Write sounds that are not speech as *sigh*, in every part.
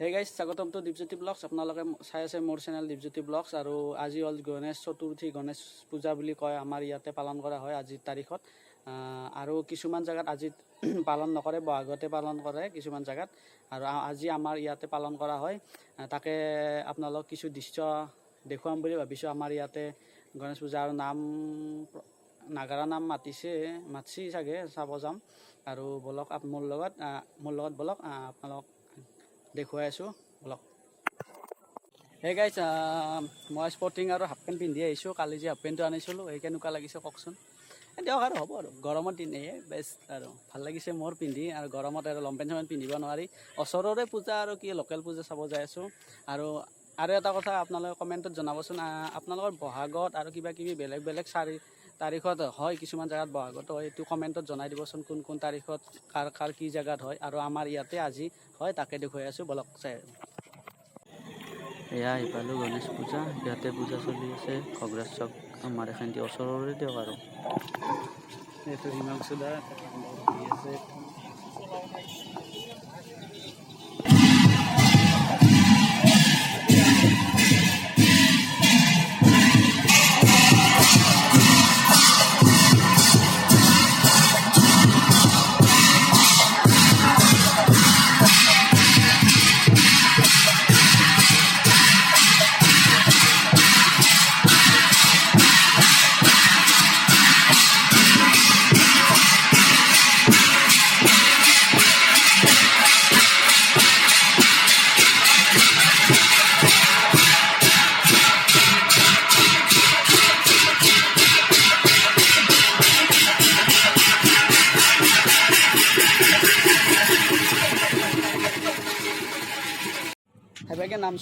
Hey guys স্বাগতম two Dipjyoti blogs আপোনালোকে চাই আছে মোৰ চেনেল দীপজ্যোতি ব্লগছ আৰু আজি হ'ল গণেশ চতুৰ্থী গণেশ পূজা বুলি কয়। আমাৰ ইয়াতে পালন কৰা হয় আজিৰ তাৰিখত। আৰু কিছুমান জেগাত আজি *clears throat* পালন নকৰে বহাগতে পালন কৰে কিছুমান জেগাত। আৰু আজি আমাৰ ইয়াতে পালন কৰা হয়। তাকে আপোনালোক কিছু দৃশ্য দেখুৱাম বুলি ভাবিছোঁ। আমাৰ ইয়াতে গণেশ পূজা আৰু নাম নাগাৰা নাম মাতিছে মাতিছে চাগে চাব যাম। আৰু বলক মোৰ লগত মোৰ লগত বলক আপোনালোক দেখুৱাই আছোঁ বলক হে গাইজ মই স্পৰ্টিং আৰু হাফ পেণ্ট পিন্ধি আহিছোঁ। কালি যে হাফ পেণ্টটো আনিছিলোঁ সেই কেনেকুৱা লাগিছে কওকচোন? দিয়ক আৰু হ'ব আৰু। গৰমৰ দিনেহে বেষ্ট আৰু। ভাল লাগিছে মোৰ পিন্ধি আৰু গৰমত আৰু লং পেণ্ট চমেণ্ট পিন্ধিব নোৱাৰি। ওচৰৰে পূজা আৰু কি লোকেল পূজা চাব যাই আছোঁ। আৰু আৰু এটা কথা আপোনালোকে কমেণ্টত জনাবচোন আপোনালোকৰ বহাগত আৰু কিবা কিবি বেলেগ বেলেগ চাৰি তাৰিখত হয় কিছুমান জেগাত বহাগত হয় এইটো কমেণ্টত জনাই দিবচোন কোন কোন তাৰিখত কাৰ কাৰ কি জেগাত হয় আৰু আমাৰ ইয়াতে আজি হয় তাকে দেখুৱাই আছোঁ বলক চাই। এয়া আহি পালোঁ গণেশ পূজা ইয়াতে পূজা চলি আছে কগ্ৰেছ চক আমাৰ এখানটি ওচৰৰে দিয়ক আৰু। এইটো হিমাংশু দা আছে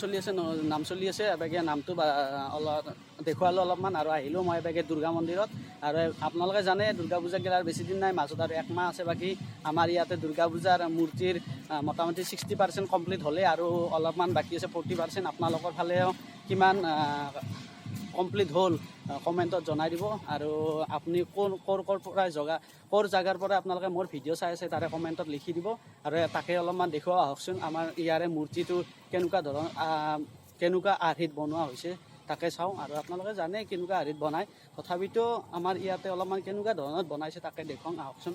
চলি আছে নাম চলি আছে, এবেগে নামটো অলপ দেখুৱালোঁ অলপমান আৰু আহিলোঁ মই এবেগে দুৰ্গা মন্দিৰত। আৰু আপোনালোকে জানে, দুৰ্গা পূজা গেলাৰ বেছিদিন নাই, মাজত আৰু একমাহ আছে বাকী। আমাৰ ইয়াতে দুৰ্গা পূজাৰ মূৰ্তিৰ মোটামুটি ছিক্সটি পাৰ্চেণ্ট কমপ্লিট হ'লে আৰু অলপমান বাকী আছে, ফৰ্টি পাৰ্চেণ্ট আপোনালোকৰ ফালেও কিমান কমপ্লিট হ'ল কমেণ্টত জনাই দিব। আৰু আপুনি ক'ৰ ক'ৰ ক'ৰ পৰা জগা ক'ৰ জেগাৰ পৰা আপোনালোকে মোৰ ভিডিঅ' চাই আছে তাৰে কমেণ্টত লিখি দিব। আৰু তাকে অলপমান দেখুওৱা আহকচোন আমাৰ ইয়াৰে মূৰ্তিটো কেনেকুৱা ধৰণৰ কেনেকুৱা আৰ্হিত বনোৱা হৈছে তাকে চাওঁ। আৰু আপোনালোকে জানে কেনেকুৱা আৰ্হিত বনায়। তথাপিতো আমাৰ ইয়াতে অলপমান কেনেকুৱা ধৰণত বনাইছে তাকে দেখুৱাওঁ আহকচোন।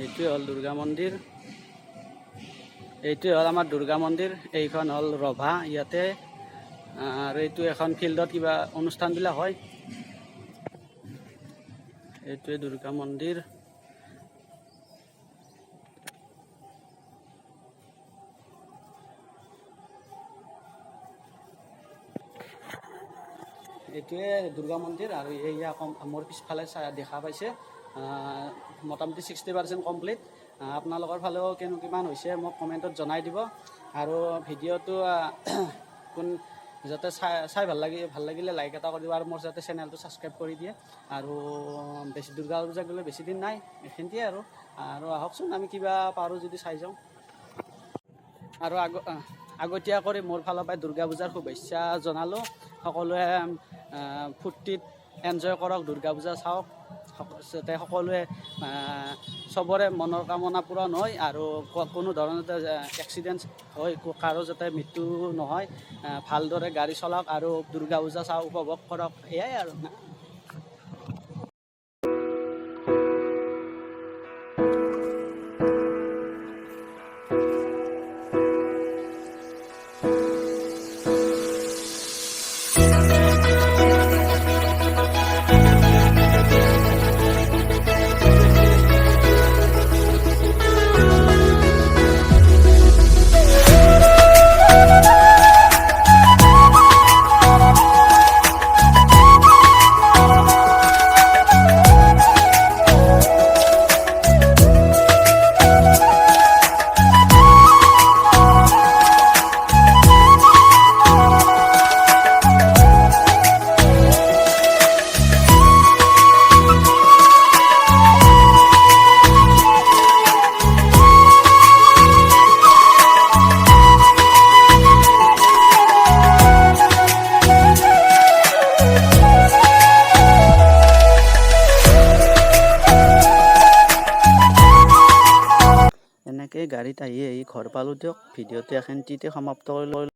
এইটোৱে হ'ল দুৰ্গা মন্দিৰ। এইটোৱে হ'ল আমাৰ দুৰ্গা মন্দিৰ, এইখন হ'ল ৰভা, ইয়াতে আৰু এইটো এখন ফিল্ডত কিবা অনুষ্ঠানবিলাক হয়। এইটোৱে দুৰ্গা মন্দিৰ। এইটোৱে দুৰ্গা মন্দিৰ আৰু এয়া মোৰ পিছফালে দেখা পাইছে মোটামুটি ছিক্সটি পাৰ্চেণ্ট কমপ্লিট আপোনালোকৰ ফালেও কেনে কিমান হৈছে মোক কমেণ্টত জনাই দিব। আৰু ভিডিঅ'টো *clears throat* কোন যাতে চাই চাই ভাল লাগি ভাল লাগিলে লাইক এটা কৰি দিব আৰু মোৰ যাতে চেনেলটো ছাবস্ক্ৰাইব কৰি দিয়ে। আৰু বেছি দুৰ্গা পূজা গ'লে বেছি দিন নাই এইখিনিয়ে আৰু। আৰু আহকচোন আমি কিবা পাৰোঁ যদি চাই যাওঁ। আৰু আগ আহ, আগতীয়াকৈ মোৰ ফালৰ পৰাই দুৰ্গা পূজাৰ শুভেচ্ছা জনালোঁ। সকলোৱে ফূৰ্তিত এনজয় কৰক দুৰ্গা পূজা চাওক যাতে সকলোৱে চবৰে মনৰ কামনা পূৰণ হয় আৰু কোনো ধৰণৰ এক্সিডেণ্ট হৈ ক- কাৰো যাতে মৃত্যু নহয় ভালদৰে গাড়ী চলাওক আৰু দুৰ্গা পূজা চাওক উপভোগ কৰক এয়াই আৰু। গাড়ীত আহি আহি ঘৰ পালোঁ দিয়ক ভিডিঅ'টো এখেনটিতে সমাপ্ত কৰিলোঁ